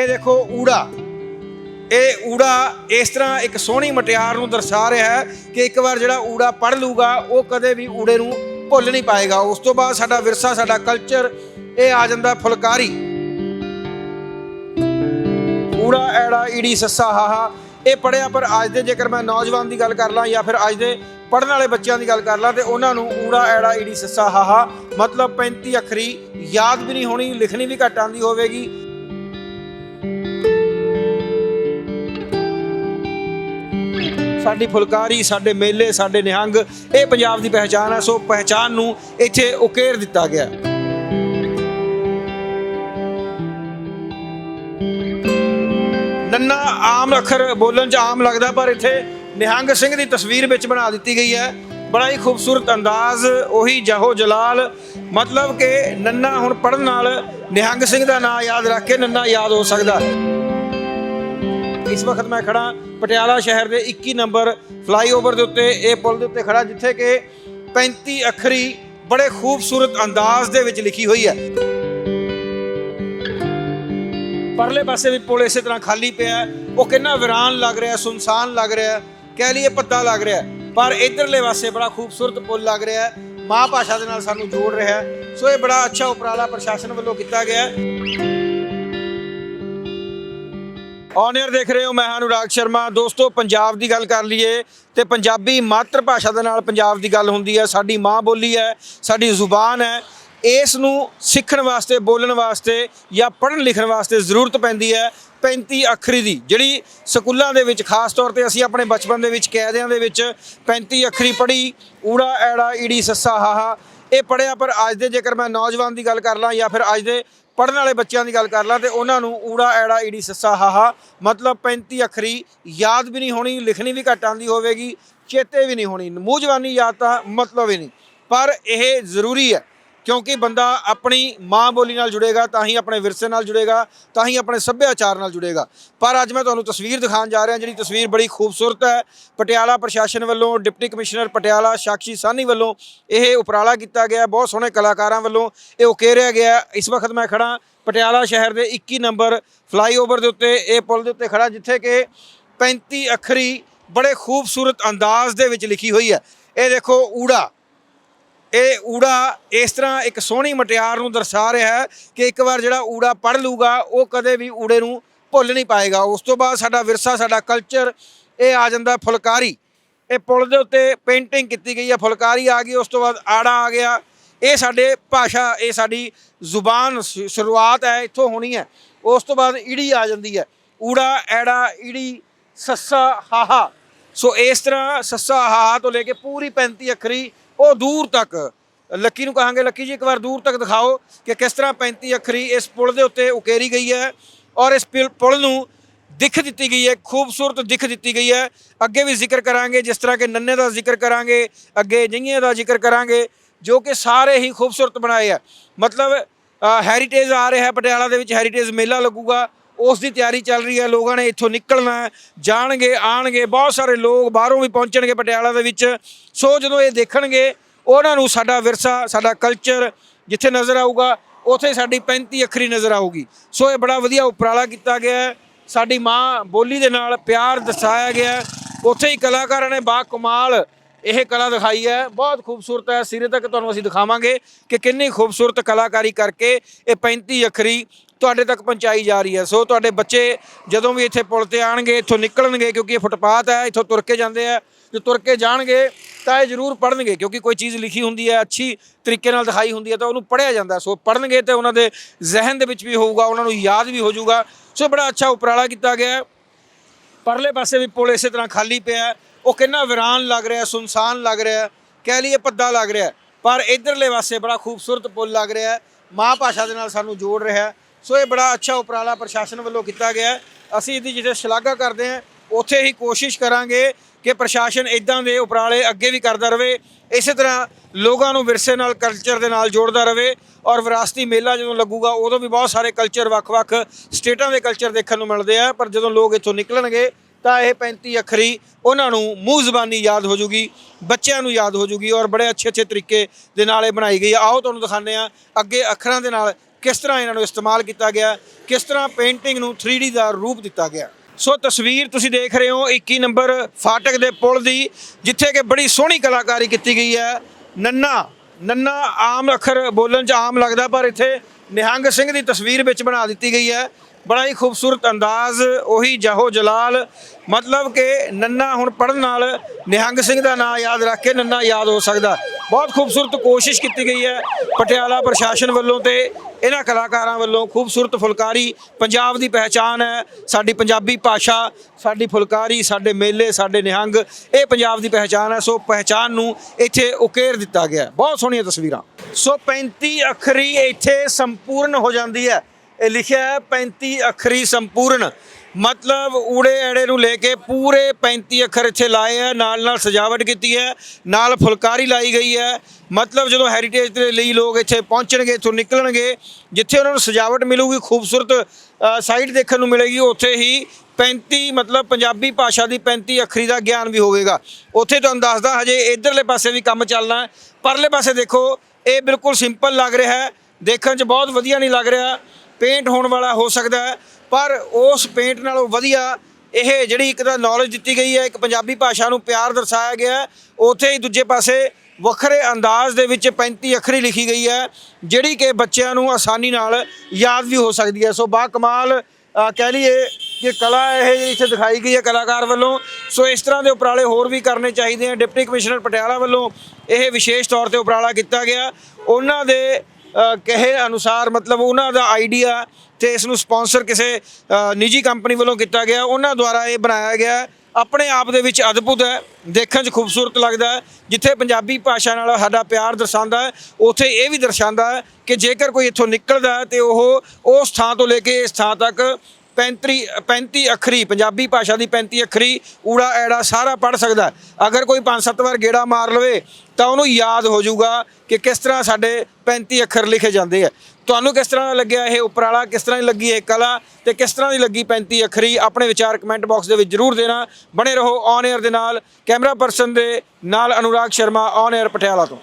ਇਹ ਦੇਖੋ ਊੜਾ। ਇਹ ਊੜਾ ਇਸ ਤਰ੍ਹਾਂ ਇੱਕ ਸੋਹਣੀ ਮਟਿਆਰ ਨੂੰ ਦਰਸਾ ਰਿਹਾ ਹੈ ਕਿ ਇੱਕ ਵਾਰ ਜਿਹੜਾ ਊੜਾ ਪੜ ਲੂਗਾ, ਉਹ ਕਦੇ ਵੀ ਊੜੇ ਨੂੰ ਭੁੱਲ ਨਹੀਂ ਪਾਏਗਾ। ਉਸ ਤੋਂ ਬਾਅਦ ਸਾਡਾ ਵਿਰਸਾ, ਸਾਡਾ ਕਲਚਰ ਇਹ ਆ ਜਾਂਦਾ ਫੁਲਕਾਰੀ। ਊੜਾ, ਐੜਾ, ਈੜੀ, ਸੱਸਾ ਹਾਹਾ ਇਹ ਪੜਿਆ ਪਰ ਅੱਜ ਦੇ ਜੇਕਰ ਮੈਂ ਨੌਜਵਾਨ ਦੀ ਗੱਲ ਕਰ ਲਾਂ ਜਾਂ ਫਿਰ ਅੱਜ ਦੇ ਪੜਨ ਵਾਲੇ ਬੱਚਿਆਂ ਦੀ ਗੱਲ ਕਰ ਲਾਂ ਤੇ ਉਹਨਾਂ ਨੂੰ ਊੜਾ, ਐੜਾ, ਈੜੀ, ਸੱਸਾ ਹਾਹਾ ਮਤਲਬ 35 ਅੱਖਰੀ ਯਾਦ ਵੀ ਨਹੀਂ ਹੋਣੀ, ਲਿਖਣੀ ਵੀ ਘੱਟ ਆਉਂਦੀ ਹੋਵੇਗੀ। ਸਾਡੀ ਫੁਲਕਾਰੀ, ਸਾਡੇ ਮੇਲੇ, ਸਾਡੇ ਨਿਹੰਗ, ਇਹ ਪੰਜਾਬ ਦੀ ਪਹਿਚਾਨ ਹੈ ਸੋ ਪਹਿਚਾਨ ਨੂੰ ਇੱਥੇ ਉਕੇਰ ਦਿੱਤਾ ਗਿਆ। ਨੰਨਾ ਆਮ ਅੱਖਰ ਬੋਲਣ ਚ ਆਮ ਲੱਗਦਾ, ਪਰ ਇੱਥੇ ਨਿਹੰਗ ਸਿੰਘ ਦੀ ਤਸਵੀਰ ਵਿੱਚ ਬਣਾ ਦਿੱਤੀ ਗਈ ਹੈ। ਬੜਾ ਹੀ ਖੂਬਸੂਰਤ ਅੰਦਾਜ਼, ਉਹੀ ਜਹੋ ਜਲਾਲ। ਮਤਲਬ ਕਿ ਨੰਨਾ ਹੁਣ ਪੜਨ ਨਾਲ ਨਿਹੰਗ ਸਿੰਘ ਦਾ ਨਾਮ ਯਾਦ ਰੱਖ ਕੇ ਨੰਨਾ ਯਾਦ ਹੋ ਸਕਦਾ। ਇਸ ਵਕਤ ਮੈਂ ਖੜਾ ਪਟਿਆਲਾ ਸ਼ਹਿਰ ਦੇ 21 ਨੰਬਰ ਫਲਾਈਓਵਰ ਦੇ ਉੱਤੇ, ਇਹ ਪੁਲ ਦੇ ਉੱਤੇ ਖੜਾ ਜਿੱਥੇ ਕਿ 35 ਅੱਖਰੀ ਬੜੇ ਖੂਬਸੂਰਤ ਅੰਦਾਜ਼ ਦੇ ਵਿੱਚ ਲਿਖੀ ਹੋਈ ਹੈ। ਪਰਲੇ ਪਾਸੇ ਵੀ ਪੁਲ ਇਸੇ ਤਰ੍ਹਾਂ ਖਾਲੀ ਪਿਆ ਉਹ ਕਿੰਨਾ ਵਿਰਾਨ ਲੱਗ ਰਿਹਾ, ਸੁਨਸਾਨ ਲੱਗ ਰਿਹਾ ਕਹਿ ਲਈਏ ਪੱਤਾ ਲੱਗ ਰਿਹਾ ਪਰ ਇਧਰਲੇ ਪਾਸੇ ਬੜਾ ਖੂਬਸੂਰਤ ਪੁਲ ਲੱਗ ਰਿਹਾ ਹੈ। ਮਾਂ ਭਾਸ਼ਾ ਦੇ ਨਾਲ ਸਾਨੂੰ ਜੋੜ ਰਿਹਾ ਹੈ। ਸੋ ਇਹ ਬੜਾ ਅੱਛਾ ਉਪਰਾਲਾ ਪ੍ਰਸ਼ਾਸਨ ਵੱਲੋਂ ਕੀਤਾ ਗਿਆ ਹੈ। ਔਨਰ ਦੇਖ ਰਹੇ ਹੋ ਮੈਂ ਹਾਂ ਅਨੁਰਾਗ ਸ਼ਰਮਾ। ਦੋਸਤੋ, ਪੰਜਾਬ ਦੀ ਗੱਲ ਕਰ ਲਈਏ ਤੇ ਪੰਜਾਬੀ ਮਾਤਰ ਭਾਸ਼ਾ ਦੇ ਨਾਲ ਪੰਜਾਬ ਦੀ ਗੱਲ ਹੁੰਦੀ ਹੈ, ਸਾਡੀ ਮਾਂ ਬੋਲੀ ਹੈ, ਸਾਡੀ ਜ਼ੁਬਾਨ ਹੈ। ਇਸ ਨੂੰ ਸਿੱਖਣ ਵਾਸਤੇ, ਬੋਲਣ ਵਾਸਤੇ ਜਾਂ ਪੜ੍ਹਨ ਲਿਖਣ ਵਾਸਤੇ ਜ਼ਰੂਰਤ ਪੈਂਦੀ ਹੈ 35 ਅੱਖਰੀ ਦੀ। ਜਿਹੜੀ ਸਕੂਲਾਂ ਦੇ ਵਿੱਚ, ਖਾਸ ਤੌਰ ਤੇ ਅਸੀਂ ਆਪਣੇ ਬਚਪਨ ਦੇ ਵਿੱਚ, ਕੈਦਿਆਂ ਦੇ ਵਿੱਚ 35 ਅੱਖਰੀ ਪੜ੍ਹੀ, ਊੜਾ, ਐੜਾ, ਈੜੀ, ਸੱਸਾ ਹਾਹਾ ਇਹ ਪੜਿਆ ਪਰ ਅੱਜ ਦੇ ਜੇਕਰ ਮੈਂ ਨੌਜਵਾਨ ਦੀ ਗੱਲ ਕਰ ਲਾਂ ਜਾਂ ਫਿਰ ਅੱਜ ਦੇ ਪੜਨ ਵਾਲੇ ਬੱਚਿਆਂ ਦੀ ਗੱਲ ਕਰ ਲਾਂ ਤੇ ਉਹਨਾਂ ਨੂੰ ਊੜਾ, ਐੜਾ, ਈੜੀ, ਸੱਸਾ, ਹਾਹਾ, ਮਤਲਬ 35 ਅੱਖਰੀ ਯਾਦ ਵੀ ਨਹੀਂ ਹੋਣੀ, ਲਿਖਣੀ ਵੀ ਘੱਟ ਆਉਂਦੀ ਹੋਵੇਗੀ, ਚੇਤੇ ਵੀ ਨਹੀਂ ਹੋਣੀ, ਮੂੰਹ ਜ਼ਬਾਨੀ ਯਾਦ ਤਾਂ ਮਤਲਬ ਹੀ ਨਹੀਂ। ਪਰ ਇਹ ਜ਼ਰੂਰੀ ਹੈ ਕਿਉਂਕਿ ਬੰਦਾ ਆਪਣੀ ਮਾਂ ਬੋਲੀ ਨਾਲ ਜੁੜੇਗਾ, ਤਾਂ ਹੀ ਆਪਣੇ ਵਿਰਸੇ ਨਾਲ ਜੁੜੇਗਾ, ਤਾਂ ਹੀ ਆਪਣੇ ਸੱਭਿਆਚਾਰ ਨਾਲ ਜੁੜੇਗਾ। ਪਰ ਅੱਜ ਮੈਂ ਤੁਹਾਨੂੰ ਤਸਵੀਰ ਦਿਖਾਉਣ ਜਾ ਰਿਹਾ, ਜਿਹੜੀ ਤਸਵੀਰ ਬੜੀ ਖੂਬਸੂਰਤ ਹੈ। ਪਟਿਆਲਾ ਪ੍ਰਸ਼ਾਸਨ ਵੱਲੋਂ, ਡਿਪਟੀ ਕਮਿਸ਼ਨਰ ਪਟਿਆਲਾ ਸਾਕਸ਼ੀ ਸਾਨੀ ਵੱਲੋਂ ਇਹ ਉਪਰਾਲਾ ਕੀਤਾ ਗਿਆ। ਬਹੁਤ ਸੋਹਣੇ ਕਲਾਕਾਰਾਂ ਵੱਲੋਂ ਇਹ ਉਕੇਰਿਆ ਗਿਆ। ਇਸ ਵਕਤ ਮੈਂ ਖੜਾ ਪਟਿਆਲਾ ਸ਼ਹਿਰ ਦੇ 21 ਨੰਬਰ ਫਲਾਈਓਵਰ ਦੇ ਉੱਤੇ, ਇਹ ਪੁਲ ਦੇ ਉੱਤੇ ਖੜਾ ਜਿੱਥੇ ਕਿ 35 ਅੱਖਰੀ ਬੜੇ ਖੂਬਸੂਰਤ ਅੰਦਾਜ਼ ਦੇ ਵਿੱਚ ਲਿਖੀ ਹੋਈ ਹੈ। ਇਹ ਦੇਖੋ, ਊੜਾ। ਇਹ ਊੜਾ ਇਸ ਤਰ੍ਹਾਂ ਇੱਕ ਸੋਹਣੀ ਮਟਿਆਰ ਨੂੰ ਦਰਸਾ ਰਿਹਾ ਹੈ ਕਿ ਇੱਕ ਵਾਰ ਜਿਹੜਾ ਊੜਾ ਪੜ ਲੂਗਾ, ਉਹ ਕਦੇ ਵੀ ਊੜੇ ਨੂੰ ਭੁੱਲ ਨਹੀਂ ਪਾਏਗਾ। ਉਸ ਤੋਂ ਬਾਅਦ ਸਾਡਾ ਵਿਰਸਾ, ਸਾਡਾ ਕਲਚਰ ਇਹ ਆ ਜਾਂਦਾ ਫੁਲਕਾਰੀ। ਇਹ ਪੁਲ ਦੇ ਉੱਤੇ ਪੇਂਟਿੰਗ ਕੀਤੀ ਗਈ ਹੈ, ਫੁਲਕਾਰੀ ਆ ਗਈ, ਉਸ ਤੋਂ ਬਾਅਦ ਆੜਾ ਆ ਗਿਆ। ਇਹ ਸਾਡੇ ਭਾਸ਼ਾ, ਇਹ ਸਾਡੀ ਜ਼ੁਬਾਨ ਸ਼- ਸ਼ੁਰੂਆਤ ਹੈ, ਇੱਥੋਂ ਹੋਣੀ ਹੈ। ਉਸ ਤੋਂ ਬਾਅਦ ਈੜੀ ਆ ਜਾਂਦੀ ਹੈ। ਊੜਾ, ਐੜਾ, ਈੜੀ, ਸੱਸਾ, ਹਾਹਾ। ਸੋ ਇਸ ਤਰ੍ਹਾਂ ਸੱਸਾ, ਹਾਹਾ ਤੋਂ ਲੈ ਕੇ ਪੂਰੀ 35 ਅੱਖਰੀ ਉਹ ਦੂਰ ਤੱਕ। ਲੱਕੀ ਨੂੰ ਕਹਾਂਗੇ, ਲੱਕੀ ਜੀ, ਇੱਕ ਵਾਰ ਦੂਰ ਤੱਕ ਦਿਖਾਓ ਕਿ ਕਿਸ ਤਰ੍ਹਾਂ 35 ਅੱਖਰੀ ਇਸ ਪੁਲ ਦੇ ਉੱਤੇ ਉਕੇਰੀ ਗਈ ਹੈ ਔਰ ਇਸ ਪਿਲ- ਪੁਲ ਨੂੰ ਦਿੱਖ ਦਿੱਤੀ ਗਈ ਹੈ, ਖੂਬਸੂਰਤ ਦਿੱਖ ਦਿੱਤੀ ਗਈ ਹੈ। ਅੱਗੇ ਵੀ ਜ਼ਿਕਰ ਕਰਾਂਗੇ, ਜਿਸ ਤਰ੍ਹਾਂ ਕਿ ਨੰਨੇ ਦਾ ਜ਼ਿਕਰ ਕਰਾਂਗੇ, ਅੱਗੇ ਜਈਏ ਦਾ ਜ਼ਿਕਰ ਕਰਾਂਗੇ, ਜੋ ਕਿ ਸਾਰੇ ਹੀ ਖੂਬਸੂਰਤ ਬਣਾਏ ਆ ਮਤਲਬ ਹੈਰੀਟੇਜ ਆ ਰਿਹਾ ਪਟਿਆਲਾ ਦੇ ਵਿੱਚ ਹੈਰੀਟੇਜ ਮੇਲਾ ਲੱਗੂਗਾ। ਉਸ ਦੀ ਤਿਆਰੀ ਚੱਲ ਰਹੀ ਹੈ, ਲੋਕਾਂ ਨੇ ਇੱਥੋਂ ਨਿਕਲਣਾ ਜਾਣਗੇ, ਆਣਗੇ, ਬਹੁਤ ਸਾਰੇ ਲੋਕ ਬਾਹਰੋਂ ਵੀ ਪਹੁੰਚਣਗੇ ਪਟਿਆਲਾ ਦੇ ਵਿੱਚ। ਸੋ ਜਦੋਂ ਇਹ ਦੇਖਣਗੇ, ਉਹਨਾਂ ਨੂੰ ਸਾਡਾ ਵਿਰਸਾ, ਸਾਡਾ ਕਲਚਰ ਜਿੱਥੇ ਨਜ਼ਰ ਆਊਗਾ, ਉੱਥੇ ਸਾਡੀ 35 ਅੱਖਰੀ ਨਜ਼ਰ ਆਊਗੀ। ਸੋ ਇਹ ਬੜਾ ਵਧੀਆ ਉਪਰਾਲਾ ਕੀਤਾ ਗਿਆ ਹੈ। ਸਾਡੀ ਮਾਂ ਬੋਲੀ ਦੇ ਨਾਲ ਪਿਆਰ ਦਰਸਾਇਆ ਗਿਆ ਹੈ। ਉੱਥੇ ਹੀ ਕਲਾਕਾਰਾਂ ਨੇ ਬਾ ਕਮਾਲ ਇਹ ਕਲਾ ਦਿਖਾਈ ਹੈ। ਬਹੁਤ ਖੂਬਸੂਰਤ ਹੈ। ਸਿਰੇ ਤੱਕ ਤੁਹਾਨੂੰ ਅਸੀਂ ਦਿਖਾਵਾਂਗੇ ਕਿ ਕਿੰਨੀ ਖੂਬਸੂਰਤ ਕਲਾਕਾਰੀ ਕਰਕੇ ਇਹ 35 ਅੱਖਰੀ ਤੁਹਾਡੇ ਤੱਕ ਪਹੁੰਚਾਈ ਜਾ ਰਹੀ ਹੈ। ਸੋ ਤੁਹਾਡੇ ਬੱਚੇ ਜਦੋਂ ਵੀ ਇੱਥੇ ਪੁਲ ਤੇ ਆਣਗੇ ਇੱਥੋਂ ਨਿਕਲਣਗੇ ਕਿਉਂਕਿ ਇਹ ਫੁੱਟਪਾਥ ਹੈ, ਇੱਥੋਂ ਤੁਰ ਕੇ ਜਾਂਦੇ ਆ ਜੇ ਤੁਰ ਕੇ ਜਾਣਗੇ ਤਾਂ ਇਹ ਜ਼ਰੂਰ ਪੜ੍ਹਨਗੇ ਕਿਉਂਕਿ ਕੋਈ ਚੀਜ਼ ਲਿਖੀ ਹੁੰਦੀ ਹੈ, ਅੱਛੀ ਤਰੀਕੇ ਨਾਲ ਦਿਖਾਈ ਹੁੰਦੀ ਹੈ ਤਾਂ ਉਹਨੂੰ ਪੜ੍ਹਿਆ ਜਾਂਦਾ ਸੋ ਪੜ੍ਹਨਗੇ ਤੇ ਉਹਨਾਂ ਦੇ ਜ਼ਿਹਨ ਦੇ ਵਿੱਚ ਵੀ ਹੋਊਗਾ, ਉਹਨਾਂ ਨੂੰ ਯਾਦ ਵੀ ਹੋ ਜਾਊਗਾ। ਸੋ ਬੜਾ ਅੱਛਾ ਉਪਰਾਲਾ ਕੀਤਾ ਗਿਆ ਪਰਲੇ ਪਾਸੇ ਵੀ ਪੁਲ ਇਸੇ ਤਰ੍ਹਾਂ ਖਾਲੀ ਪਿਆ ਉਹ ਕਿੰਨਾ ਵਿਰਾਨ ਲੱਗ ਰਿਹਾ, ਸੁਨਸਾਨ ਲੱਗ ਰਿਹਾ, ਕਹਿ ਲਈਏ ਪੱਦਾ ਲੱਗ ਰਿਹਾ। ਪਰ ਇਧਰਲੇ ਪਾਸੇ ਬੜਾ ਖੂਬਸੂਰਤ ਪੁਲ ਲੱਗ ਰਿਹਾ ਮਾਂ ਭਾਸ਼ਾ ਦੇ ਨਾਲ ਸਾਨੂੰ ਜੋੜ ਰਿਹਾ ਸੋ ਇਹ ਬੜਾ ਅੱਛਾ ਉਪਰਾਲਾ ਪ੍ਰਸ਼ਾਸਨ ਵੱਲੋਂ ਕੀਤਾ ਗਿਆ ਅਸੀਂ ਇਹਦੀ ਜਿੱਥੇ ਸ਼ਲਾਘਾ ਕਰਦੇ ਹਾਂ, ਉੱਥੇ ਹੀ ਕੋਸ਼ਿਸ਼ ਕਰਾਂਗੇ ਕਿ ਪ੍ਰਸ਼ਾਸਨ ਇਦਾਂ ਦੇ ਉਪਰਾਲੇ ਅੱਗੇ ਵੀ ਕਰਦਾ ਰਹੇ। ਇਸੇ ਤਰ੍ਹਾਂ ਲੋਕਾਂ ਨੂੰ ਵਿਰਸੇ ਨਾਲ ਕਲਚਰ ਦੇ ਨਾਲ ਜੋੜਦਾ ਰਹੇ ਔਰ ਵਿਰਾਸਤੀ ਮੇਲਾ ਜਦੋਂ ਲੱਗੂਗਾ, ਉਦੋਂ ਵੀ ਬਹੁਤ ਸਾਰੇ ਕਲਚਰ ਵੱਖ-ਵੱਖ ਸਟੇਟਾਂ ਦੇ ਕਲਚਰ ਦੇਖਣ ਨੂੰ ਮਿਲਦੇ ਆ। ਪਰ ਜਦੋਂ ਲੋਕ ਇੱਥੋਂ ਨਿਕਲਣਗੇ ਤਾਂ ਇਹ 35 ਅੱਖਰੀ ਉਹਨਾਂ ਨੂੰ ਮੂੰਹ ਜ਼ਬਾਨੀ ਯਾਦ ਹੋ ਜੂਗੀ, ਬੱਚਿਆਂ ਨੂੰ ਯਾਦ ਹੋ ਜੂਗੀ ਔਰ ਬੜੇ ਅੱਛੇ ਅੱਛੇ ਤਰੀਕੇ ਦੇ ਨਾਲ ਇਹ ਬਣਾਈ ਗਈ ਆ। ਆਓ ਤੁਹਾਨੂੰ ਦਿਖਾਉਂਦੇ ਆ ਅੱਗੇ ਅੱਖਰਾਂ ਦੇ ਨਾਲ ਕਿਸ ਤਰ੍ਹਾਂ ਇਹਨਾਂ ਨੂੰ ਇਸਤੇਮਾਲ ਕੀਤਾ ਗਿਆ, ਕਿਸ ਤਰ੍ਹਾਂ ਪੇਂਟਿੰਗ ਨੂੰ 3D ਦਾ ਰੂਪ ਦਿੱਤਾ ਗਿਆ। ਸੋ ਤਸਵੀਰ ਤੁਸੀਂ ਦੇਖ ਰਹੇ ਹੋ 21 ਨੰਬਰ ਫਾਟਕ ਦੇ ਪੁਲ ਦੀ, ਜਿੱਥੇ ਕਿ ਬੜੀ ਸੋਹਣੀ ਕਲਾਕਾਰੀ ਕੀਤੀ ਗਈ ਹੈ। ਨੰਨਾ ਨੰਨਾ ਆਮ ਅੱਖਰ ਬੋਲਣ 'ਚ ਆਮ ਲੱਗਦਾ, ਪਰ ਇੱਥੇ ਨਿਹੰਗ ਸਿੰਘ ਦੀ ਤਸਵੀਰ ਵਿੱਚ ਬਣਾ ਦਿੱਤੀ ਗਈ ਹੈ। ਬੜਾ ਹੀ ਖੂਬਸੂਰਤ ਅੰਦਾਜ਼, ਉਹੀ ਜਹੋ ਜਲਾਲ, ਮਤਲਬ ਕਿ ਨੰਨਾ ਹੁਣ ਪੜਨ ਨਾਲ ਨਿਹੰਗ ਸਿੰਘ ਦਾ ਨਾਮ ਯਾਦ ਰੱਖ ਕੇ ਨੰਨਾ ਯਾਦ ਹੋ ਸਕਦਾ। ਬਹੁਤ ਖੂਬਸੂਰਤ ਕੋਸ਼ਿਸ਼ ਕੀਤੀ ਗਈ ਹੈ ਪਟਿਆਲਾ ਪ੍ਰਸ਼ਾਸਨ ਵੱਲੋਂ ਤੇ ਇਹਨਾਂ ਕਲਾਕਾਰਾਂ ਵੱਲੋਂ। ਖੂਬਸੂਰਤ ਫੁਲਕਾਰੀ, ਪੰਜਾਬ ਦੀ ਪਹਿਚਾਨ ਹੈ, ਸਾਡੀ ਪੰਜਾਬੀ ਭਾਸ਼ਾ, ਸਾਡੀ ਫੁਲਕਾਰੀ, ਸਾਡੇ ਮੇਲੇ, ਸਾਡੇ ਨਿਹੰਗ, ਇਹ ਪੰਜਾਬ ਦੀ ਪਹਿਚਾਨ ਹੈ, ਸੋ ਪਹਿਚਾਨ ਨੂੰ ਇੱਥੇ ਉਕੇਰ ਦਿੱਤਾ ਗਿਆ ਬਹੁਤ ਸੋਹਣੀਆਂ ਤਸਵੀਰਾਂ। ਸੋ 35 ਅੱਖਰੀ ਇੱਥੇ ਸੰਪੂਰਨ ਹੋ ਜਾਂਦੀ ਹੈ। ਇਹ ਲਿਖਿਆ ਹੈ 35 ਅੱਖਰੀ ਸੰਪੂਰਨ। ਮਤਲਬ ਊੜੇ ਐੜੇ ਨੂੰ ਲੈ ਕੇ ਪੂਰੇ 35 ਅੱਖਰ ਇੱਥੇ ਲਾਏ ਹੈ, ਨਾਲ ਨਾਲ ਸਜਾਵਟ ਕੀਤੀ ਹੈ, ਨਾਲ ਫੁਲਕਾਰੀ ਲਾਈ ਗਈ ਹੈ। ਮਤਲਬ ਜਦੋਂ ਹੈਰੀਟੇਜ ਦੇ ਲਈ ਲੋਕ ਇੱਥੇ ਪਹੁੰਚਣਗੇ, ਇੱਥੋਂ ਨਿਕਲਣਗੇ, ਜਿੱਥੇ ਉਹਨਾਂ ਨੂੰ ਸਜਾਵਟ ਮਿਲੂਗੀ, ਖੂਬਸੂਰਤ ਸਾਈਟ ਦੇਖਣ ਨੂੰ ਮਿਲੇਗੀ, ਉੱਥੇ ਹੀ 35 ਮਤਲਬ ਪੰਜਾਬੀ ਭਾਸ਼ਾ ਦੀ 35 ਅੱਖਰੀ ਦਾ ਗਿਆਨ ਵੀ ਹੋਵੇਗਾ। ਉੱਥੇ ਤੁਹਾਨੂੰ ਦੱਸਦਾ, ਹਜੇ ਇਧਰਲੇ ਪਾਸੇ ਵੀ ਕੰਮ ਚੱਲਣਾ ਪਰਲੇ ਪਾਸੇ ਦੇਖੋ, ਇਹ ਬਿਲਕੁਲ ਸਿੰਪਲ ਲੱਗ ਰਿਹਾ ਹੈ। ਦੇਖਣ 'ਚ ਬਹੁਤ ਵਧੀਆ ਨਹੀਂ ਲੱਗ ਰਿਹਾ। ਪੇਂਟ ਹੋਣ ਵਾਲਾ ਹੋ ਸਕਦਾ ਹੈ, ਪਰ ਉਸ ਪੇਂਟ ਨਾਲੋਂ ਵਧੀਆ ਇਹ ਜਿਹੜੀ ਇੱਕ ਤਾਂ ਨੌਲੇਜ ਦਿੱਤੀ ਗਈ ਹੈ, ਇੱਕ ਪੰਜਾਬੀ ਭਾਸ਼ਾ ਨੂੰ ਪਿਆਰ ਦਰਸਾਇਆ ਗਿਆ ਹੈ, ਉੱਥੇ ਹੀ ਦੂਜੇ ਪਾਸੇ ਵੱਖਰੇ ਅੰਦਾਜ਼ ਦੇ ਵਿੱਚ 35 ਅੱਖਰੀ ਲਿਖੀ ਗਈ ਹੈ, ਜਿਹੜੀ ਕਿ ਬੱਚਿਆਂ ਨੂੰ ਆਸਾਨੀ ਨਾਲ ਯਾਦ ਵੀ ਹੋ ਸਕਦੀ ਹੈ। ਸੋ ਬਾ ਕਮਾਲ ਕਹਿ ਲਈਏ ਕਿ ਕਲਾ ਇਹ ਜਿਹੜੀ ਇੱਥੇ ਦਿਖਾਈ ਗਈ ਹੈ ਕਲਾਕਾਰ ਵੱਲੋਂ। ਸੋ ਇਸ ਤਰ੍ਹਾਂ ਦੇ ਉਪਰਾਲੇ ਹੋਰ ਵੀ ਕਰਨੇ ਚਾਹੀਦੇ ਆ ਡਿਪਟੀ ਕਮਿਸ਼ਨਰ ਪਟਿਆਲਾ ਵੱਲੋਂ ਇਹ ਵਿਸ਼ੇਸ਼ ਤੌਰ ਤੇ ਉਪਰਾਲਾ ਕੀਤਾ ਗਿਆ। ਉਹਨਾਂ ਦੇ ਕਹੇ ਅਨੁਸਾਰ ਮਤਲਬ ਉਹਨਾਂ ਦਾ ਆਈਡੀਆ ਤੇ ਇਸ ਨੂੰ ਸਪਾਂਸਰ ਕਿਸੇ ਨਿੱਜੀ ਕੰਪਨੀ ਵੱਲੋਂ ਕੀਤਾ ਗਿਆ। ਉਹਨਾਂ ਦੁਆਰਾ ਇਹ ਬਣਾਇਆ ਗਿਆ। ਆਪਣੇ ਆਪ ਦੇ ਵਿੱਚ ਅਦਭੁਤ ਹੈ। ਦੇਖਣ 'ਚ ਖੂਬਸੂਰਤ ਲੱਗਦਾ ਹੈ। ਜਿੱਥੇ ਪੰਜਾਬੀ ਭਾਸ਼ਾ ਨਾਲ ਸਾਡਾ ਪਿਆਰ ਦਰਸਾਉਂਦਾ ਹੈ, ਉੱਥੇ ਇਹ ਵੀ ਦਰਸਾਉਂਦਾ ਹੈ ਕਿ ਜੇਕਰ ਕੋਈ ਇੱਥੋਂ ਨਿਕਲਦਾ ਹੈ ਤੇ ਉਹ ਉਸ ਥਾਂ ਤੋਂ ਲੈ ਕੇ ਇਸ ਥਾਂ ਤੱਕ 35 35 ਅੱਖਰੀ, ਪੰਜਾਬੀ ਭਾਸ਼ਾ ਦੀ 35 ਅੱਖਰੀ, ਊੜਾ, ਐੜਾ ਸਾਰਾ ਪੜ ਸਕਦਾ ਅਗਰ ਕੋਈ 5-7 ਵਾਰ ਗੇੜਾ ਮਾਰ ਲਵੇ, ਤਾਂ ਉਹਨੂੰ ਯਾਦ ਹੋ ਜਾਊਗਾ ਕਿ ਕਿਸ ਤਰ੍ਹਾਂ ਸਾਡੇ 35 ਅੱਖਰ ਲਿਖੇ ਜਾਂਦੇ ਆ। ਤੁਹਾਨੂੰ ਕਿਸ ਤਰ੍ਹਾਂ ਦਾ ਲੱਗਿਆ ਇਹ ਉਪਰਾਲਾ, ਕਿਸ ਤਰ੍ਹਾਂ ਦੀ ਲੱਗੀ ਇਹ ਕਲਾ, ਤੇ ਕਿਸ ਤਰ੍ਹਾਂ ਦੀ ਲੱਗੀ 35 ਅੱਖਰੀ, ਆਪਣੇ ਵਿਚਾਰ ਕਮੈਂਟ ਬਾਕਸ ਦੇ ਵਿੱਚ ਜਰੂਰ ਦੇਣਾ। ਬਣੇ ਰਹੋ ਔਨ 에ਅਰ ਦੇ ਨਾਲ। ਕੈਮਰਾ ਪਰਸਨ ਦੇ ਨਾਲ ਅਨੁਰਾਗ ਸ਼ਰਮਾ ਔਨ 에ਅਰ ਪਟਿਆਲਾ ਤੋਂ।